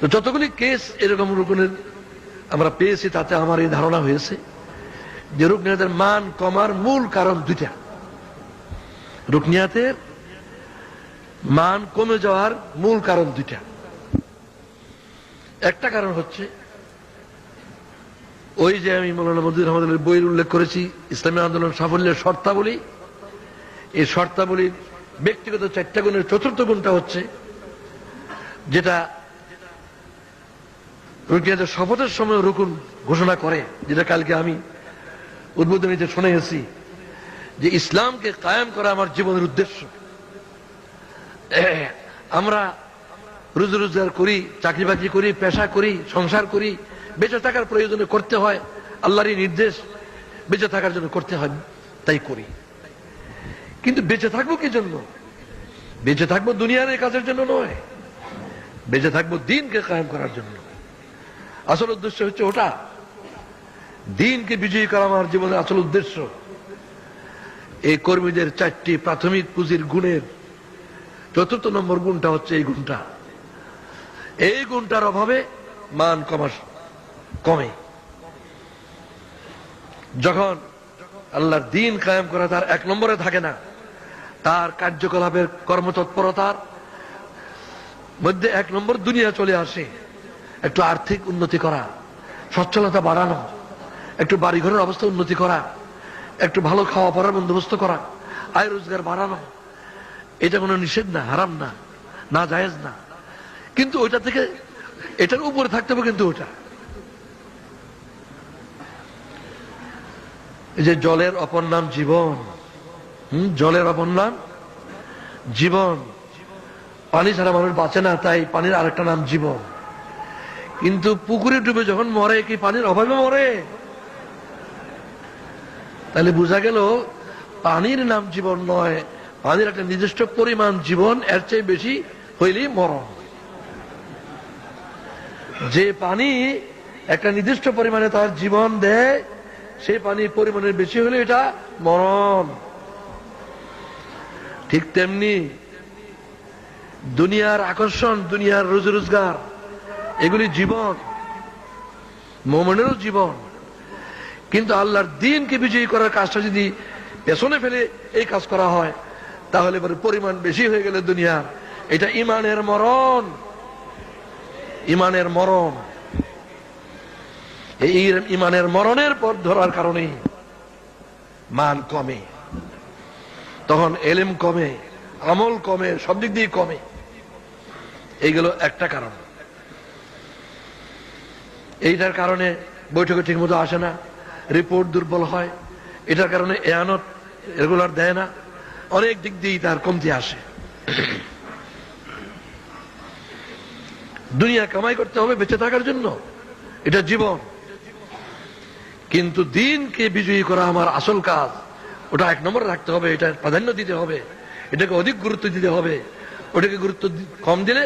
তো যতগুলি কেস এরকম রকমের আমরা পেয়েছি, তাতে আমার এই ধারণা হয়েছে যে রুকনিয়াতের মান কমার মূল কারণ দুইটা। রুকনিয়াতের মান কমে যাওয়ার মূল কারণ দুইটা। একটা কারণ হচ্ছে, ওই যে আমি মৌলানা মজুর রহমদের বইয়ের উল্লেখ করেছি, ইসলামী আন্দোলন সাফল্যের শর্তাবলী। এই শর্তাবলীর ব্যক্তিগত চারটা গুণের চতুর্থ গুণটা হচ্ছে, যেটা রুকিয়াদের শপথের সময় রুকুন ঘোষণা করে, যেটা কালকে আমি উদ্বোধনীতে শুনে এসেছি যে ইসলামকে কায়েম করা আমার জীবনের উদ্দেশ্য। আমরা রুজি রোজগার করি, চাকরি বাকরি করি, পেশা করি, সংসার করি, বেঁচে থাকার প্রয়োজনে করতে হয়, আল্লাহরই নির্দেশ, বেঁচে থাকার জন্য করতে হয়, তাই করি। কিন্তু বেঁচে থাকব কি জন্য? বেঁচে থাকব দুনিয়ার কাজের জন্য নয়, বেঁচে থাকব দিনকে কায়েম করার জন্য। আসল উদ্দেশ্য হচ্ছে ওটা। দিনকে বিজয়ী করা আমার জীবনের আসল উদ্দেশ্য। এই কর্মীদের চারটি প্রাথমিক পুঁজির গুণের চতুর্থ নম্বর গুণটা হচ্ছে এই গুণটা। এই গুণটার অভাবে মান কমাস কমে। যখন আল্লাহর দিন কায়েম করা তার এক নম্বরে থাকে না, তার কার্যকলাপের কর্মতৎপরতার মধ্যে এক নম্বর দুনিয়া চলে আসে। একটু আর্থিক উন্নতি করা, সচ্ছলতা বাড়ানো, একটু বাড়িঘরের অবস্থা উন্নতি করা, একটু ভালো খাওয়া পড়ার বন্দোবস্ত করা, আয় রোজগার বাড়ানো, এটা কোনো নিষেধ না, হারাম না না জায়েজ না। কিন্তু ওইটা থেকে এটার উপরে থাকতে হবে কিন্তু ওটা এই যে জলের অপর নাম জীবন, হম, জলের অপর নাম জীবন। পানি ছাড়া মানুষ বাঁচে না, তাই পানির আরেকটা নাম জীবন। কিন্তু পুকুরে ডুবে যখন মরে, কি পানির অভাবে মরে? তাহলে বোঝা গেল, পানির নাম জীবন নয়, পানির একটা নির্দিষ্ট পরিমাণ জীবন এর চেয়ে বেশি হইলেই মরণ। যে পানি একটা নির্দিষ্ট পরিমাণে তার জীবন দেয়, সেই পানি পরিমাণের বেশি হলে এটা মরণ। ঠিক তেমনি দুনিয়ার আকর্ষণ, দুনিয়ার রোজ রোজগার এগুলি জীবন, মোমনেরও জীবন। কিন্তু আল্লাহর দিনকে বিজয়ী করার কাজটা যদি পেছনে ফেলে এই কাজ করা হয়, তাহলে পরে পরিমাণ বেশি হয়ে গেলে দুনিয়ার এটা ইমানের মরণ। ইমানের মরণ। এই ইমানের মরণের পর ধরার কারণে মান কমে। তখন এলেম কমে, আমল কমে, সব দিক দিয়ে কমে। এইগুলো একটা কারণ। এইটার কারণে বৈঠকে ঠিক মতো আসে না রিপোর্ট দুর্বল হয়। এটার কারণে এয়ানত রেগুলার দেয় না, অনেক দিক দিয়েই তার কমতি আসে। দুনিয়া কামাই করতে হবে বেঁচে থাকার জন্য, এটা জীবন। কিন্তু দিনকে বিজয়ী করা আমার আসল কাজ, ওটা এক নম্বর রাখতে হবে, এটা প্রাধান্য দিতে হবে, এটাকে অধিক গুরুত্ব দিতে হবে, ওটাকে গুরুত্ব কম দিলে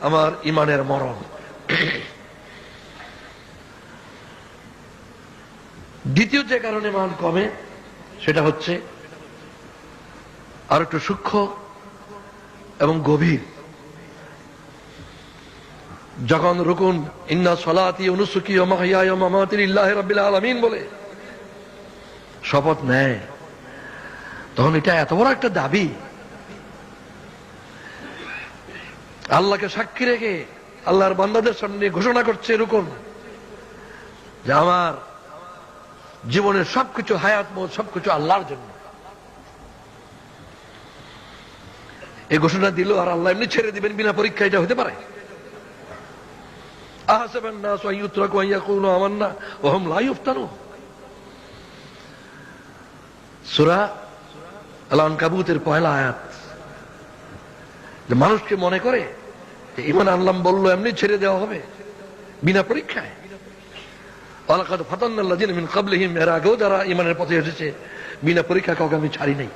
আমার ইমানের মরণ। দ্বিতীয় যে কারণে মান কমে, সেটা হচ্ছে আর একটু সূক্ষ্ম এবং গভীর। যখন রুকুন, ইন্না সলাতি অনুসুকি আলামিন বলে শপথ নেয়, তখন এটা এত বড় একটা দাবি। আল্লাহকে সাক্ষী রেখে আল্লাহর বান্দাদের সামনে ঘোষণা করছে এরকম যে আমার জীবনের সবকিছু হায়াত, মত সবকিছু আল্লাহর জন্য। এই ঘোষণা দিল আর আল্লাহ এমনি ছেড়ে দিবেন, বিনা পরীক্ষা এটা হতে পারে। আনকাবুতের পয়লা আয়াত। মানুষকে মনে করে ইমান আল্লাহ বলল, এমনি ছেড়ে দেওয়া হবে, বিনা পরীক্ষায়। মিন ক্বাবলিহিম এর আগেও যারা ইমানের পথে এসেছে, বিনা পরীক্ষা কাউকে আমি ছাড়ি নাই।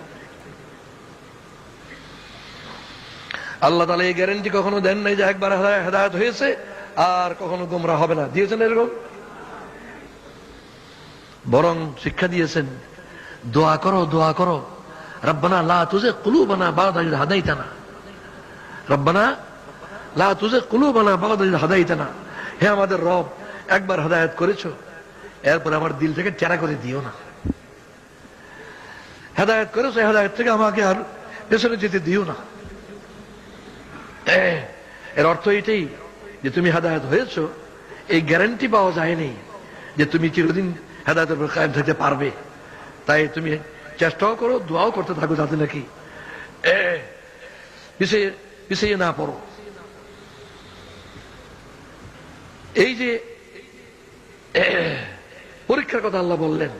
আল্লাহ তালা এই গ্যারেন্টি কখনো দেন নাই যে একবার হেদায়ত হয়েছে, আর কখনো গোমরা হবে না। দিয়েছেন এরকম? বরং শিক্ষা দিয়েছেন, দোয়া করো দোয়া করো। রব্বানা লা তুজে কুলুবানা বাদা ইয হাদাইতানা। রব্বানা লা তুজে কুলু বানা বাবা হাদাইতে না হে আমাদের রব একবার হাদায়াত করেছ, এরপর আমার দিল থেকে টেরা করে দিও না। হেদায়ত করেছ হেদায়ত থেকে আমাকে আর পেছনে যেতে দিও না। এর অর্থ এটাই যে তুমি হেদায়ত হয়েছো, এই গ্যারান্টি পাওয়া যায়নি যে তুমি চিরদিন হেদায়তের উপর কায়েম থাকতে পারবে। তাই তুমি চেষ্টাও করো, দোয়াও করতে থাকো যাতে নাকি পিছিয়ে না পড়ো। এই যে পরীক্ষার কথা আল্লাহ বললেন।